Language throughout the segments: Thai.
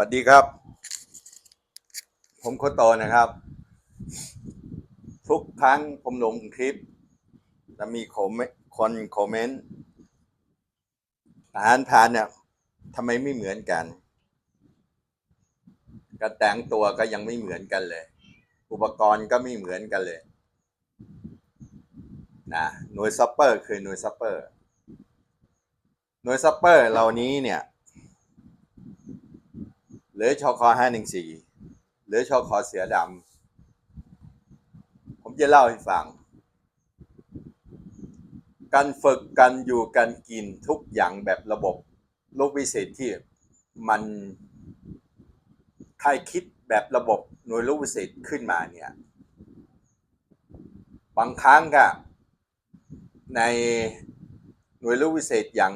วัสดีครับ ผมโคชโตนะครับ ทุกครั้งผมลงคลิป จะมีคอมเมนต์คนคอมเมนต์อาหารทานเนี่ยทำไมไม่เหมือนกันกระแต่งตัวก็ยังไม่เหมือนกันเลย อุปกรณ์ก็ไม่เหมือนกันเลยนะหน่วยซัปเปอร์คือหน่วยซัปเปอร์หน่วยซัปเปอร์เหล่านี้เนี่ย หรือชคห้าหนึ่งสี่หรือชคเสือดำผมจะเล่าให้ฟัง การฝึกการอยู่การกินทุกอย่างแบบระบบโลกวิเศษที่มันใครคิดแบบระบบหน่วยโลกวิเศษขึ้นมาเนี่ยบางครั้งก็ในหน่วยโลกวิเศษอย่าง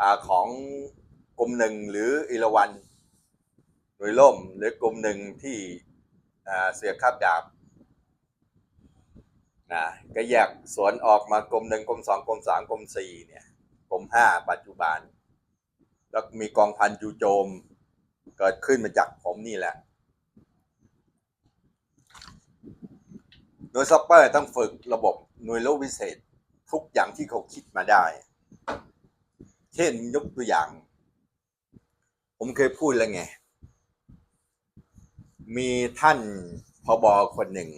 อของกรมหนึ่งหรืออิรวัน ยล่มหรือกรมหนึ่งที่เสือคาบดาบนะก็แยกสวนออกมากรมหนึ่งกรมสองกรมสามกรมสี่เนี่ยกรมห้าปัจจุบัน แล้วมีกองพันจูโจม เกิดขึ้นมาจากผมนี่แหละ โดยซัปเปอร์ต้องฝึกระบบหน่วยโลกวิเศษทุกอย่างที่เขาคิดมาได้ เช่นยกตัวอย่าง ผมเคยพูดแล้วไง มีท่านพบคนหนึ่ง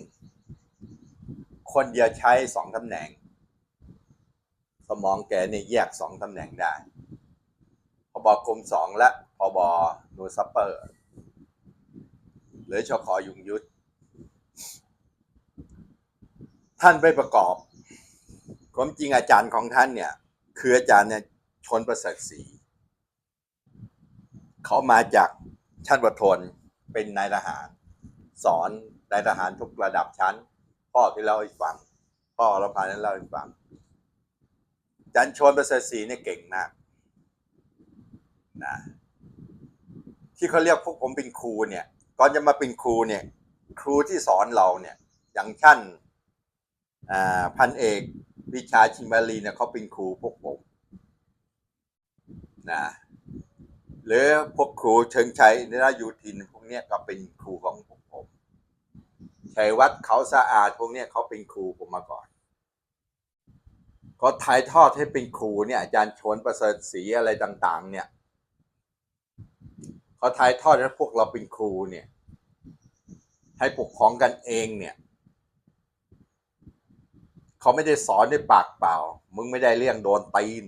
คนเดียวใช้สองตำแหน่ง สมองแกเนี่ยแยกสองตำแหน่งได้พบกรมสองและพบหนูซัปเปอร์ หรือชอคอยุงยุทธท่านไปประกอบความจริงอาจารย์ของท่านเนี่ย คืออาจารย์เนี่ยชนประเสริฐศรีเขามาจากชั้นประทน เป็นนายทหาร สอนนายทหารทุกระดับชั้น พ่อที่เล่าให้ฟัง พ่อเราพานั้นเล่าให้ฟังจารย์ชนประเสริฐศรีเนี่ยเก่งมากนะที่เขาเรียกพวกผมเป็นครูเนี่ย ก่อนจะมาเป็นครูเนี่ย ครูที่สอนเราเนี่ย อย่างชั้นอ่าพันเอกวิชาชิมารีเนี่ยเขาเป็นครูพวกผมนะ หรือพวกครูเชิงชัยนรายูทินพวกเนี้ยก็เป็นครูของผมชัยวัดเขาสะอาดพวกเนี้ยเขาเป็นครูผมมาก่อนเขาถ่ายทอดให้เป็นครูเนี่ยอาจารย์ชนประเสริฐศรีอะไรต่าง ๆ เนี่ยเขาถ่ายทอดให้พวกเราเป็นครูเนี่ย ให้ปกครองกันเองเนี่ยเขาไม่ได้สอนด้วยปากเปล่า มึงไม่ได้เลี้ยงโดนตีน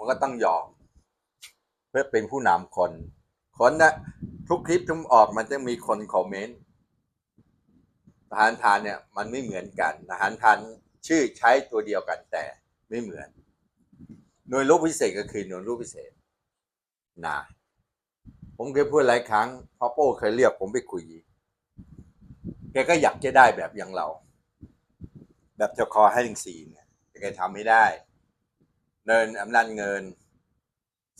พวกผมก็ต้องยอม เพื่อเป็นผู้นำคน คนนะทุกคลิปที่ผมออกมันจะมีคนคอมเมนต์ทหารทานเนี่ยมันไม่เหมือนกันทหารทานชื่อใช้ตัวเดียวกันแต่ไม่เหมือน หน่วยรบพิเศษก็คือหน่วยรบพิเศษนะผมเคยพูดหลายครั้งพ่อโป้เคยเรียกผมไปคุยแกก็อยากจะได้แบบอย่างเรา แบบเจ้าคอให้ถึงสี่เนี่ยแต่แกทำไม่ได้ เนินอำนาจเงิน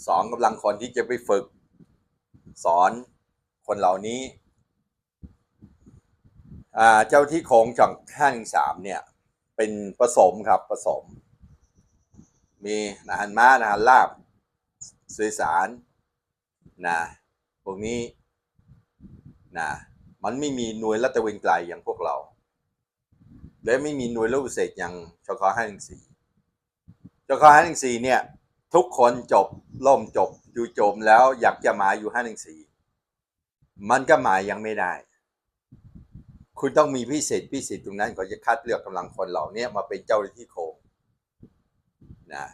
สองกำลังคนที่จะไปฝึก สอนคนเหล่านี้เจ้าที่โคงจังห้าหนึ่งสามเนี่ย เป็นผสมครับผสม มีอาหารม้าอาหารลาบสื่อสารนะพวกนี้นะมันไม่มีหน่วยรัตเวนไกลอย่างพวกเรา และไม่มีหน่วยรบพิเศษอย่างชคห้าหนึ่งสี่ ชคห้าหนึ่งสี่เนี่ย ทุกคนจบล่มจบอยู่จมแล้วอยากจะมาอยู่ห้าหนึ่งสี่มันก็มายังไม่ได้ คุณต้องมีพิเศษพิเศษตรงนั้นก่อนจะคัดเลือกกำลังคนเหล่านี้มาเป็นเจ้าหน้าที่โคงนะ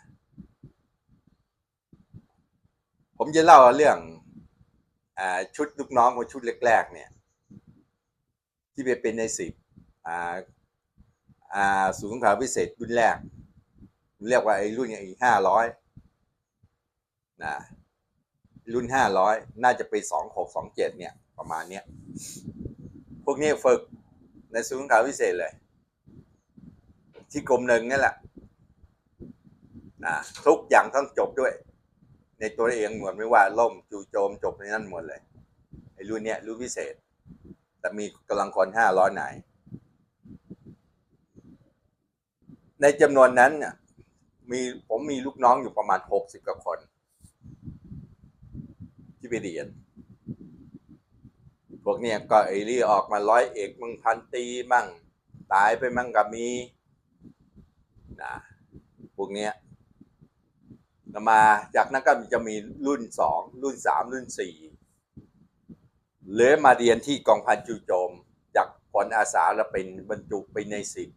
ผมจะเล่าเรื่องอชุดลูกน้องของชุดแรกๆเนี่ย ที่ไปเป็นในสิบอ่าอ่าศูนย์สงครามพิเศษรุ่นแรก เรียกว่าไอ้รุ่นไอ้ห้าร้อยนะรุ่นห้าร้อยน่าจะเป็นสองหกสองเจ็ดเนี่ย ประมาณเนี้ยพวกนี้ฝึกในศูนย์สงคราพิเศษเลย ที่กรมหนึ่งนั่แหละนะทุกอย่างต้องจบด้วย ในตัวเองหมดไม่ว่าล่มจูโจมจบในนั้นหมดเลยไอ้รุ่นเนี้ยรุ่นพิเศษ แต่มีกำลังคนห้าร้อยนายในจำนวนนั้นเนี่ย มีผมมีลูกน้องอยู่ประมาณหกสิบกว่าคน ที่ไปเรียน พวกเนี้ยก็ไอรี่ออกมาร้อยเอกมั่งพันตีมั่ง ตายไปมั่งก็มีนะพวกเนี้ยมาจากนั้นก็จะมีรุ่นสองรุ่นสามรุ่นสี่เหลือมาเรียนที่กองพันจูโจม จากพลอาสาแล้วเป็นบรรจุไปในสิบ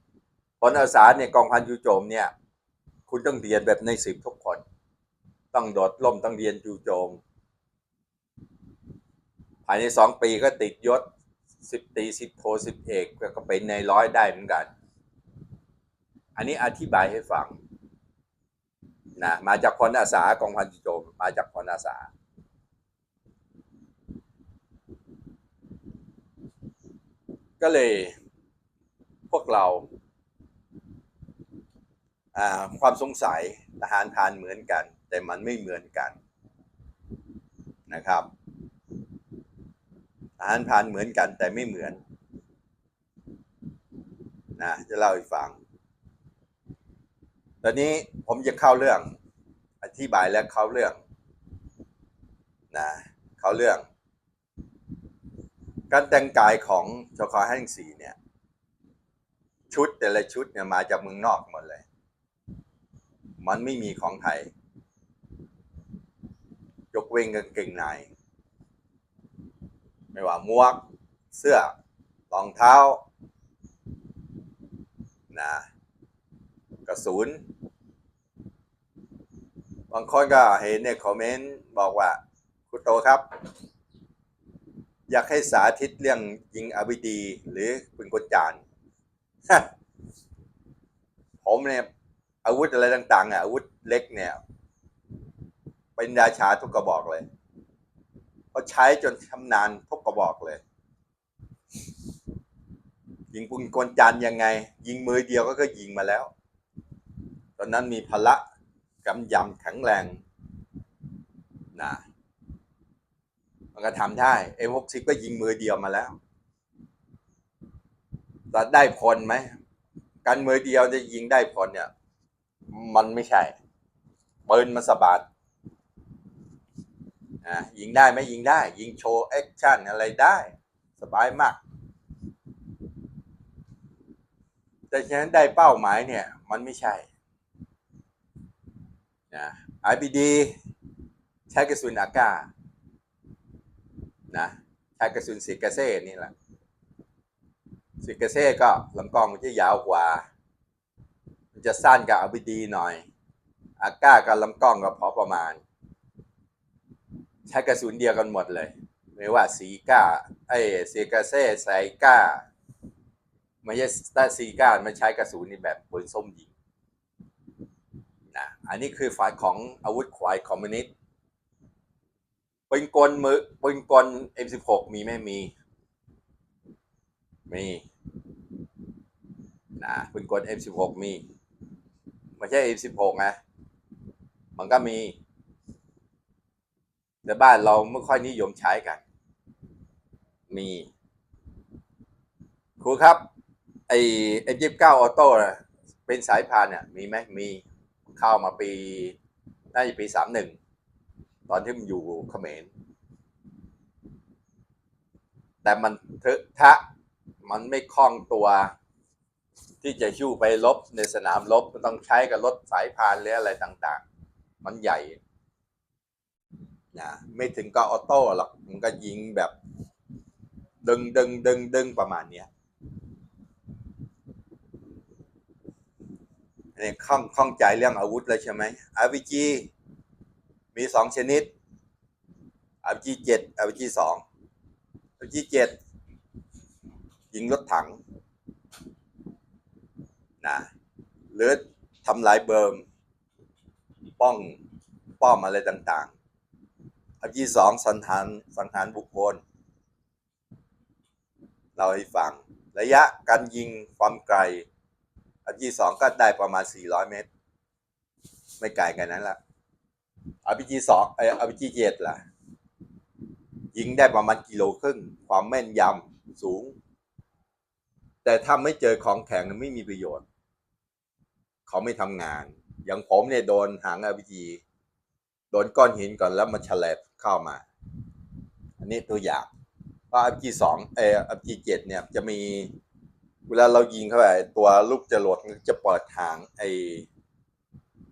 พลอาสาเนี่ยกองพันจูโจมเนี่ย คุณต้องเรียนแบบในสิบทุกคน ต้องโดดล่มต้องเรียนจูโจม ภายในสองปีก็ติดยศสิบตีสิบโทสิบเอกก็เป็นในร้อยได้เหมือนกัน อันนี้อธิบายให้ฟังนะมาจากพลอาสากองพันจูโจม มาจากพลอาสาก็เลยพวกเรา ความสงสัยทหารพรานเหมือนกัน แต่มันไม่เหมือนกันนะครับทหารพานเหมือนกันแต่ไม่เหมือนนะจะเล่าให้ฟัง ตอนนี้ผมจะเข้าเรื่อง อธิบายแล้วเข้าเรื่องนะเข้าเรื่อง การแต่งกายของชคแห่งสีเนี่ย ชุดแต่ละชุดเนี่ยมาจากเมืองนอกหมดเลย มันไม่มีของไทย ยกเว้นกางเกงในไม่ว่าหมวก เสื้อรองเท้านะกระสุนบางคนก็เห็นในคอมเมนต์บอกว่า คุณโตครับ อยากให้สาธิตเรื่องยิงอาวิดี หรือปืนกลจานผมเนี่ย อาวุธอะไรต่างๆอะอาวุธเล็กเนี่ย เป็นราชาทุกกระบอกเลยเขาใช้จนชำนาญทุกกระบอกเลย ยิงปืนกลจานยังไง ยิงมือเดียวก็ก็ยิงมาแล้ว ตอนนั้นมีพละกำยำแข็งแรงนะมันก็ทำได้เอ็มหกสิบก็ยิงมือเดียวมาแล้วแต่ได้ผลไหมการมือเดียวจะยิงได้ผลเนี่ย มันไม่ใช่ปืนมันสะบัดอะยิงได้ไหมยิงได้ ยิงโชว์แอคชั่นอะไรได้ สบายมาก แต่ฉะนั้นได้เป้าหมายเนี่ย มันไม่ใช่นะ IBD ใช้กระสุนอากาศนะใช้กระสุนสิกาเซ่นี่แหละสิกาเซ่ก็ลำกล้องมันจะยาวกว่า มันจะสั้นกับ IBD หน่อย อากากับลำกล้องก็พอประมาณ ใช้กระสุนเดียวกันหมดเลย ไม่ว่าสีก้าไอ้สิกาเซ่ใส่ก้าไม่ใช่สตาซีก้ามันใช้กระสุนในแบบปืนส้มยิงนะอันนี้คือฝ่ายของอาวุธควายคอมมิวนิสต์ปืนกลมือปืนกล M16 มีไหมมี มีนะปืนกล M16 มี ไม่ใช่ M16 นะ มันก็มี แต่บ้านเราไม่ค่อยนิยมใช้กัน มี ครูครับ ไอเอ็มยี่สิบเก้าออโต้เป็นสายพานเนี่ย มีไหมมีเข้ามาปีน่าจะปีสามหนึ่งตอนที่มันอยู่เขมรแต่มันเถอะทะมันไม่คล่องตัว ที่จะหิ้วไปลบในสนามรบมันต้องใช้กับรถสายพานหรืออะไรต่างๆ มันใหญ่นะไม่ถึงก็ออโต้หรอกมันก็ยิงแบบ ดึงดึงดึงดึงประมาณเนี้ยเนี่ยข้องข้องใจเรื่องอาวุธแล้วใช่ไหม RPG มีสองชนิด RPG เจ็ด RPG สอง RPG เจ็ดยิงรถถัง นะหรือทำลายเบิร์มป้องป้อมอะไรต่างๆ RPG สองสังหารสังหารบุคคล เราให้ฟัง ระยะการยิงความไกล อันที่สองก็ได้ประมาณ 400 เมตร ไม่ไกลกันนั้นละอาพีจีสองไออาพีจีเจ็ดล่ะ ยิงได้ประมาณกิโลครึ่ง ความแม่นยำสูง แต่ถ้าไม่เจอของแข็งไม่มีประโยชน์ เขาไม่ทำงาน อย่างผมเนี่ยโดนหางอาพีจีโดนก้อนหินก่อนแล้วมันฉลบเข้ามา อันนี้ตัวอย่างว่า RPG สองเออ RPG เจ็ดเนี่ยจะมีเวลาเรายิงเข้าไปตัวลูกจรวดจะเปิดหางไอ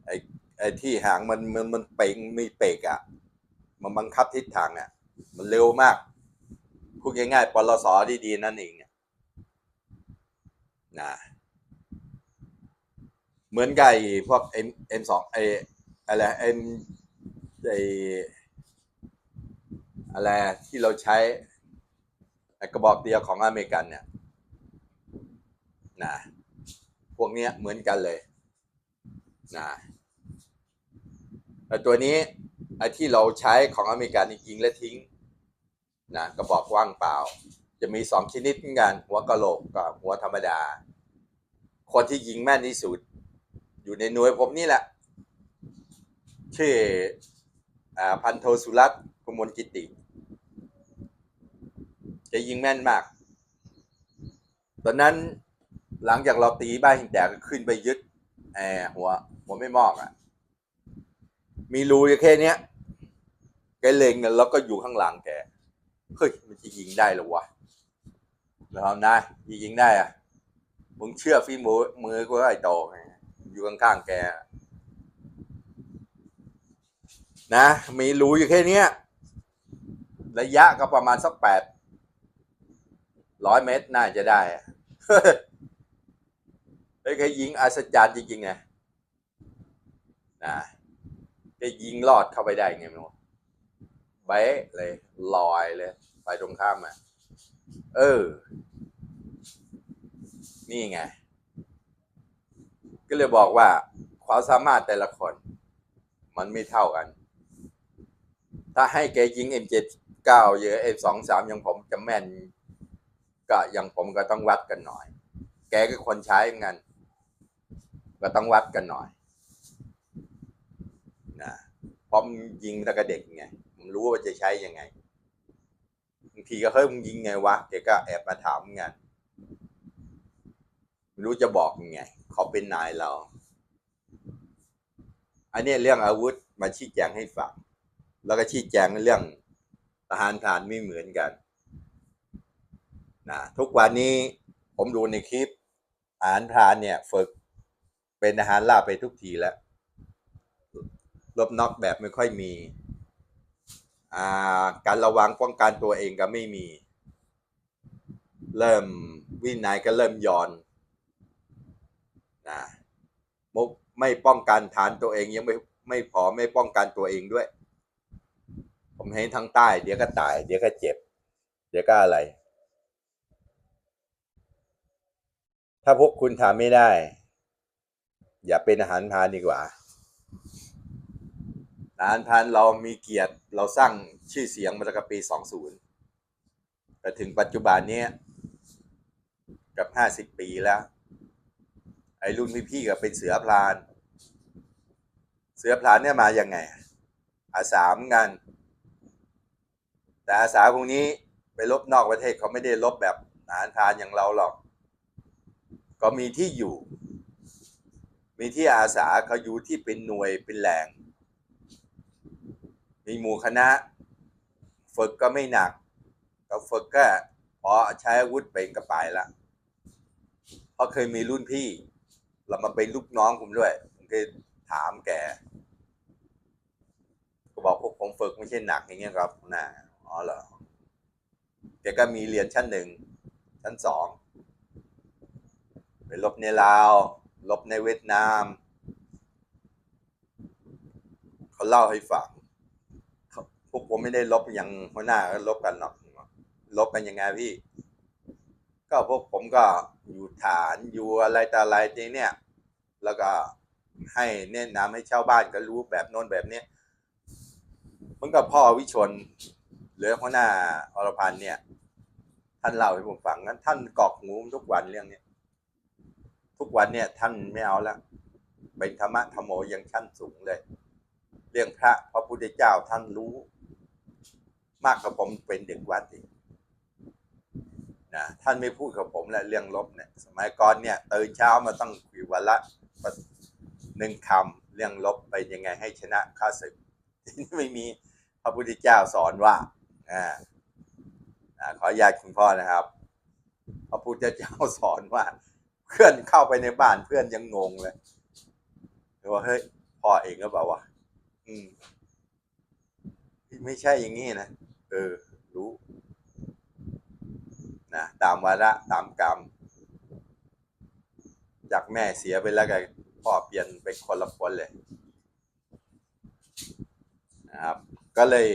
ไอไอที่หางมันมันมันเป่งมีเปกอะ่ะ มันบังคับทิศทางอะ่ะ มันเร็วมากพูดง่ายๆปลสอดีๆนั่นเองนะ เหมือนกับไอ้พวก M M สองไออะไร M ไออะไรที่เราใช้กระบอกเดียวของอเมริกันเนี่ยนะพวกเนี้ยเหมือนกันเลยนะแต่ตัวนี้ไอ้ที่เราใช้ของอเมริกันนี่ยิงและทิ้งนะกระบอกว่างเปล่า จะมีสองชนิดเหมือนกัน หัวกะโหลกกับหัวธรรมดา คนที่ยิงแม่นที่สุด อยู่ในหน่วยผมนี่แหละชื่ออพันโทสุรัตน์กมลกิติจะยิงแม่นมาก ตอนนั้นหลังจากเราตีบ้านหินแตกขึ้นไปยึดแอหัว หัวไม่มอกอะ่ะ มีรูอย่แค่เนี้ยแกเล็งกันแล้วก็อยู่ข้างหลังแก เฮ้ย มันจะยิงได้หรอวะแล้วนายยิงได้อะมึงเชื่อฝีมือมือกูไอ้โตไง อยู่ข้างๆแก นะ มีรูอยู่แค่นี้ระยะก็ประมาณสักแปดร้อยเมตรน่าจะได้อะเฮ้ยแกยิงอัศจรรย์จริงๆไงนะแกยิงลอดเข้าไปได้ไงม่รู้เบ๊ะเลยลอยเลย ไปตรงข้ามอะ เออ นี่ไง ก็เลยบอกว่าความสามารถแต่ละคน มันไม่เท่ากัน ถ้าให้แกยิง M79 เยอะ M23 อย่างผมจะแม่น ก็อย่างผมก็ต้องวัดกันหน่อย แกก็คนใช้เหมือนกันก็ต้องวัดกันหน่อยนะเพราะมันยิงตั้งแต่เด็กไงมันรู้ว่าจะใช้ยังไงบางทีก็เฮ้ยมึงยิงไงวะแกก็แอบมาถามเหมือนกัน ไม่รู้จะบอกยังไงเขาเป็นนายเรา อันนี้เรื่องอาวุธมาชี้แจงให้ฟังแล้วก็ชี้แจงเรื่องทหารฐานไม่เหมือนกันนะทุกวันนี้ผมดูในคลิปทหารพรานเนี่ยฝึกเป็นทหารลาไปทุกทีแล้วรบน็อกแบบไม่ค่อยมีาการระวังป้องกันตัวเองก็ไม่มี เริ่มวินัยก็เริ่มย่อน นะมุกไม่ป้องกันฐานตัวเองยังไม่ไม่พอไม่ป้องกันตัวเองด้วย ผมเห็นทางใต้ เดี๋ยวก็ตาย เดี๋ยวก็เจ็บ เดี๋ยวก็อะไร ถ้าพวกคุณทำไม่ได้ อย่าเป็นอาหารพานดีกว่าอาหารพานเรามีเกียรติเราสร้างชื่อเสียงมาตั้งแต่ปี 20 แต่ถึงปัจจุบันนี้กับ 50 ปีแล้ว อ้รุ่นพี่ๆก็เป็นเสือพราน เสือพรานเนี่ยมาอยังไง อาสามือนกันแต่อาสาพวกนี้ไปลบนอกประเทศเขาไม่ได้ลบแบบทหารพรานอย่างเราหรอก ก็มีที่อยู่ มีที่อาสาเขาอยู่ที่เป็นหน่วยเป็นแหล่งมีหมู่คณะ ฝึกก็ไม่หนัก ก็ฝึกก็พอใช้อาวุธเป็นกระป๋ายละเพราะเคยมีรุ่นพี่ เรามาเป็นลูกน้องผมด้วยผมเคยถามแกก็บอกพวกผมฝึกไม่ใช่หนักอย่างเงี้ยครับนะอ๋อเหรอแกก็มีเรียนชั้นหนึ่งชั้นสองไปลบในลาวลบในเวียดนาม เขาเล่าให้ฟังพวกผมไม่ได้ลบอย่างหัวหน้าก็ลบกันหรอกลบกันยังไงพี่ ก็พวกผมก็อยู่ฐานอยู่อะไรแต่อะไรทีเนี่ย แล้วก็ให้แนะนำให้ชาวบ้านก็รู้แบบโน้นแบบเนี้ยมันก็พ่อวิชนหรือหัวหน้าอรพันธ์เนี่ย ท่านเล่าให้ผมฟังนั้นท่านกอกหูทุกวันเรื่องเนี้ยทุกวันเนี่ยท่านไม่เอาละเป็นธรรมะธรรมโมยังชั้นสูงเลย เรื่องพระพระพุทธเจ้าท่านรู้ มากกว่าผมเป็นเด็กวัดอีก นะท่านไม่พูดกับผมแหละเรื่องลบเนี่ยสมัยก่อนเนี่ยตื่นเช้ามาต้องคุยวันละหนึ่งคำเรื่องลบไปยังไงให้ชนะข้าศึกไม่มีพระพุทธเจ้าสอนว่าอ่าขออนุญาตคุณพ่อนะครับ พระพุทธเจ้าสอนว่า เพื่อนเข้าไปในบ้านเพื่อนยังงงเลยว่าเฮ้ยพ่อเองก็บอกว่าอืม ไม่ใช่อย่างนี้นะเออ รู้ นะตามวาระตามกรรม จากแม่เสียไปแล้วก็พ่อเปลี่ยนเป็นคนละคนเลยนะครับ ก็เลย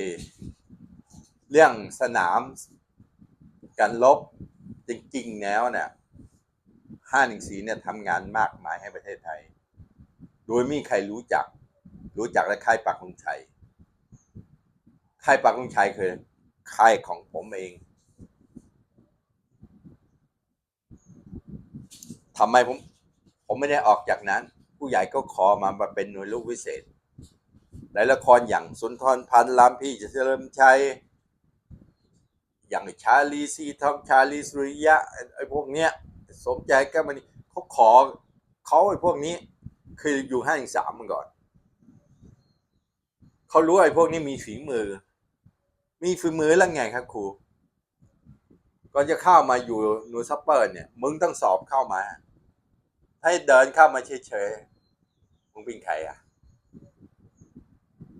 เรื่องสนามการลบจริงๆแล้วเนี่ยห้าหนึ่งสีเนี่ยทำงานมากมายให้ประเทศไทย โดยไม่มีใครรู้จัก รู้จักและค่ายปักธงชัยค่ายปักธงชัยคือค่ายของผมเอง ทำไมผม ผมไม่ได้ออกจากนั้น ผู้ใหญ่ก็ขอมามาเป็นหน่วยลูกวิเศษหลายละครอย่างสุนทรพันธ์ลามพี่จะเฉลิมชัยอย่างชาลีซีทองชาลีสุริยะไอ้พวกเนี้ย สมใจก้วมันเขาขอเขาไอ้พวกนี้ คืออยู่ห้าถึงสามมาก่อนเขารู้ไอ้พวกนี้มีฝีมือ มีฝีมือแล้วไงครับครู ก่อนจะเข้ามาอยู่หนูซัปเปอร์เนี่ย มึงต้องสอบเข้ามา ให้เดินเข้ามาเฉยๆ มึงเป็นใครอะ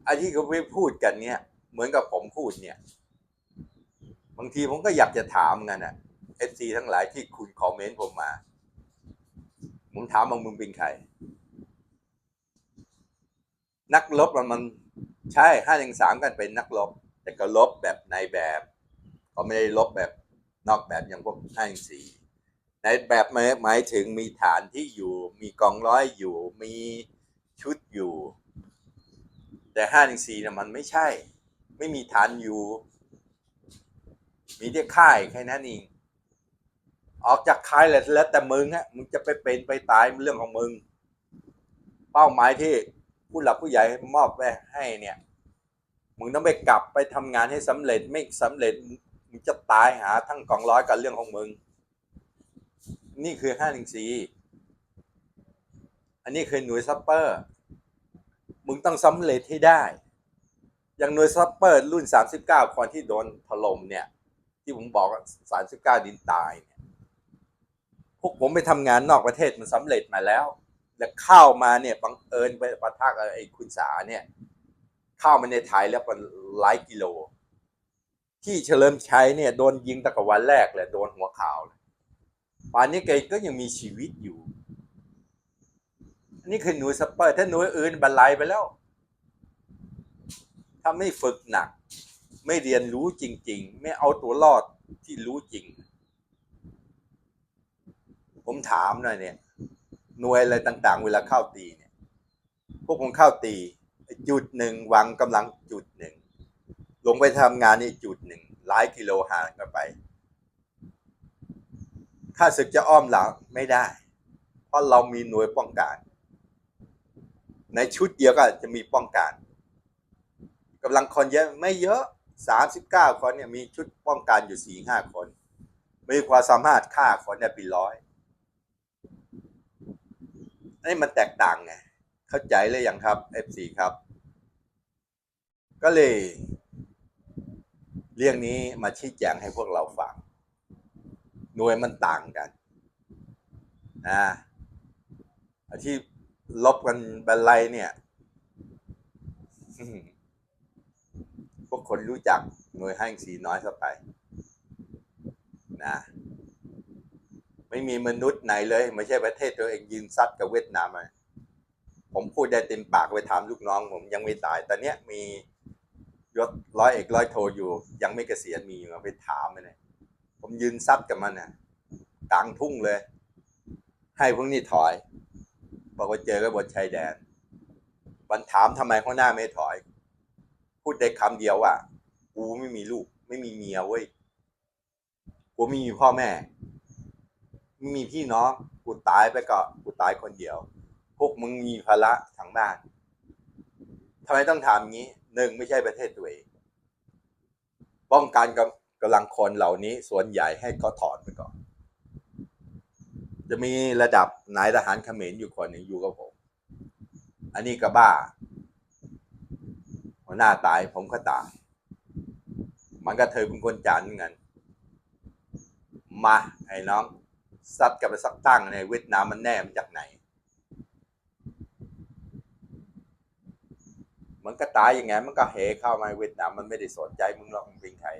ไอ้ที่เขาพูดกันเนี่ย เหมือนกับผมพูดเนี่ย บางทีผมก็อยากจะถามกันอะเอฟซีทั้งหลายที่คุณคอมเมนต์ผมมา ผมถามว่ามึงเป็นใคร นักลบมันมันใช่ห้าหนึ่งสามกันเป็นนักลบ แต่ก็ลบแบบในแบบเขาไม่ได้ลบแบบ นอกแบบอย่างพวกห้างสี่ในแบบหมายถึงมีฐานที่อยู่ มีกองร้อยอยู่ มีชุดอยู่ แต่ห้าหนึ่งสี่เนี่ยมันไม่ใช่ ไม่มีฐานอยู่ มีแต่ค่ายแค่นั้นเองออกจากค่ายแล้วแล้วแต่มึงฮะมึงจะไปเป็นไปตายเรื่องของมึง เป้าหมายที่ผู้หลักผู้ใหญ่มอบไปให้เนี่ย มึงต้องไปกลับไปทำงานให้สำเร็จไม่สำเร็จ มึงจะตายหาทั้งกองร้อยกับเรื่องของมึง นี่คือห้าหนึ่งสี่อันนี้คือหน่วยซัปเปอร์ มึงต้องสำเร็จให้ได้ อย่างหน่วยซัปเปอร์รุ่นสามสิบเก้าคนที่โดนถล่มเนี่ย ที่ผมบอกสามสิบเก้าดินตายเนี่ย พวกผมไปทำงานนอกประเทศมันสำเร็จมาแล้ว แล้วเข้ามาเนี่ยบังเอิญไปปะทะกับไอ้คุณสาเนี่ย เข้ามาในไทยแล้วเป็นหลายกิโล ที่เฉลิมชัยเนี่ยโดนยิงตั้งแต่วันแรกเลยโดนหัวข่าวเลยป่านนี้แกก็ยังมีชีวิตอยู่นนี้คือหน่วยสเปอร์ ถ้าหน่วยอื่นบรรลัยไปแล้ว ถ้าไม่ฝึกหนัก ไม่เรียนรู้จริง ๆ ไม่เอาตัวรอดที่รู้จริง ผมถามหน่อยเนี่ย หน่วยอะไรต่าง ๆ เวลาเข้าตีเนี่ย พวกผมเข้าตี จุดหนึ่งวางกำลังจุดหนึ่ง ลงไปทำงานนี่จุดหนึ่งหลายกิโลห่างกันไปถ้าศึกจะอ้อมหลังไม่ได้ เพราะเรามีหน่วยป้องกัน ในชุดเดียวก็จะมีป้องกันกำลังคนเยอะไม่เยอะสามสิบเก้าคนเนี่ยมีชุดป้องกันอยู่สี่ห้าคน มีความสามารถฆ่าคนเนี่ยเป็นร้อยอันนี้มันแตกต่างไง เข้าใจเลยอยังครับ F4 ครับ ก็เลย เรื่องนี้มาชี้แจงให้พวกเราฟังหน่วยมันต่างกันนะที่ลบกันบันไลเนี่ย พวกคนรู้จักหน่วยให้สีน้อยเข้าไปนะไม่มีมนุษย์ไหนเลย ไม่ใช่ประเทศตัวเองยืนซัดกับเวียดนามอะผมพูดได้เต็มปากไปถามลูกน้อง ผมยังไม่ตายแต่เนี้ยมี ยศร้อยเอกร้อยโทอยู่ ยังไม่เกษียณมีอยู่ไปถามมันเลยผมยืนซัดกับมันน่ะกลางทุ่งเลย ให้พวกนี้ถอย บอกว่าเจอกันบนชายแดนวันถามทำไมเขาหน้าไม่ถอย พูดได้คำเดียวว่ากูไม่มีลูก ไม่มีเมียเว้ยกูไม่มีพ่อแม่ไม่มีพี่น้องกูตายไปก็กูตายคนเดียว พวกมึงมีภาระทางบ้าน ทำไมต้องถามงี้หนึ่งไม่ใช่ประเทศตัวเองป้องกันกับกำลังคนเหล่านี้ส่วนใหญ่ให้เขาถอนไปก่อน จะมีระดับนายทหารเขมรอยู่คนหนึ่งอยู่กับผม อันนี้ก็บ้าหัวหน้าตายผมก็ตาย มันก็เธอเป็นคนจานเหมือนกันมาไอ้น้องซัดกันไปสักตั้งในเวียดนามมันแน่มาจากไหน มันก็ตายยังไง มันก็เหเข้ามาเวียดนามมันไม่ได้สนใจมึงหรอกมึงเป็นใคร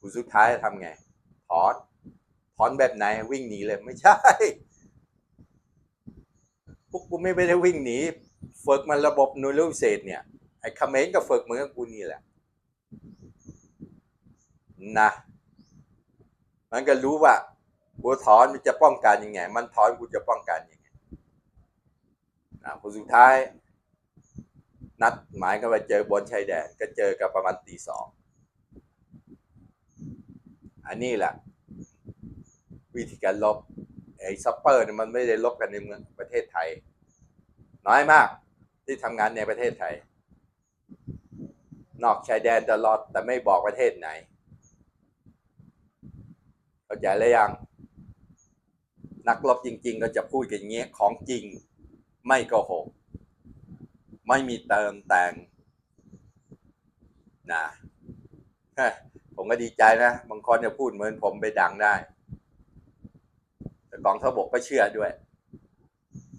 กูสุดท้ายทำไงถอนถอนแบบไหนวิ่งหนีเลยไม่ใช่พวกกูไม่ได้วิ่งหนีฝึกมันระบบน่วยรู้พิเศษเนี่ยไอ้เขมรก็ฝึกเหมือนกับกูนี่แหละนะมันก็รู้ว่ากูถอนมันจะป้องกันยังไง มันถอนกูจะป้องกันยังไงนะคนสุดท้าย นัดหมายกันไปเจอบนชายแดนก็เจอกันประมาณตีสองอันนี้แหละ วิธีการลบไอ้ซัปเปอร์เนี่ยมันไม่ได้ลบกันในเมืองประเทศไทย น้อยมากที่ทำงานในประเทศไทย นอกชายแดนตลอดแต่ไม่บอกประเทศไหนเข้าใจแล้วยัง นักรบจริง ๆ ก็จะพูดกันอย่างเงี้ยของจริงไม่โกหก ไม่มีเติมแต่งนะผมก็ดีใจนะบางคนจะพูดเหมือนผมไปดังได้ แต่กองทพบกก็เชื่อด้วย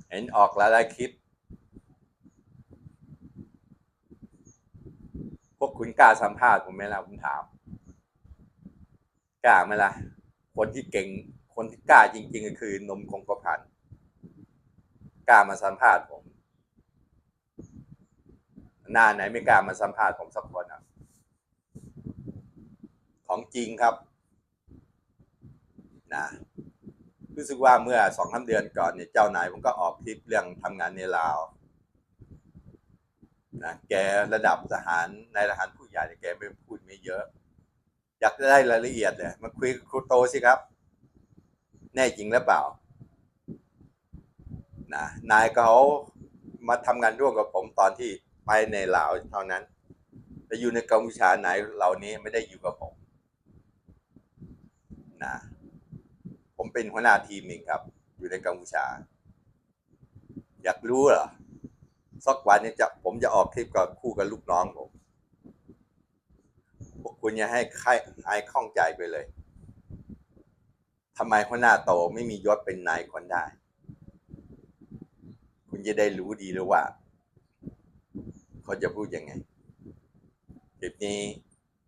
เห็นออกหลายๆคลิป พวกคุณกล้าสัมภาษณ์ผมไหมล่ะผมถาม กล้าไหมล่ะ คนที่เก่ง คนที่กล้าจริง ๆ ก็คือนมคงกระพันกล้ามาสัมภาษณ์ผม หน้าไหนไม่กล้ามาสัมภาษณ์ผมสักคนอะ ของจริงครับ นะรู้สึกว่าเมื่อสองสาเดือนก่อนเนี่ยเจ้านายผมก็ออกคลิปเรื่องทำงานในลาวนะแกระดับทหารนายทหารผู้ใหญ่แกไม่พูดไม่เยอะ อยากได้รายละเอียดเนี่ยมาคุยกับครูโตสิครับ แน่จริงหรือเปล่านะนายเขามาทำงานร่วมกับผมตอนที่ ไปในลาวเท่านั้นแต่อยู่ในกัมพูชาไหนเหล่านี้ไม่ได้อยู่กับผมนะผมเป็นหัวหน้าทีมเองครับ อยู่ในกัมพูชา อยากรู้เหรอสักวันนี้จะผมจะออกคลิปกับคู่กับลูกน้องผมพวกคุณอย่าให้ใครหายข้องใจไปเลยทำไมหัวหน้าโตไม่มียศเป็นนายคนได้ คุณจะได้รู้ดีเลยว่า เขาจะพูดยังไงคลิปนี้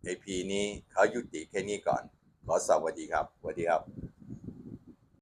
ไอพีนี้เขายุติแค่นี้ก่อน ขอสวัสดีครับสวัสดีครับ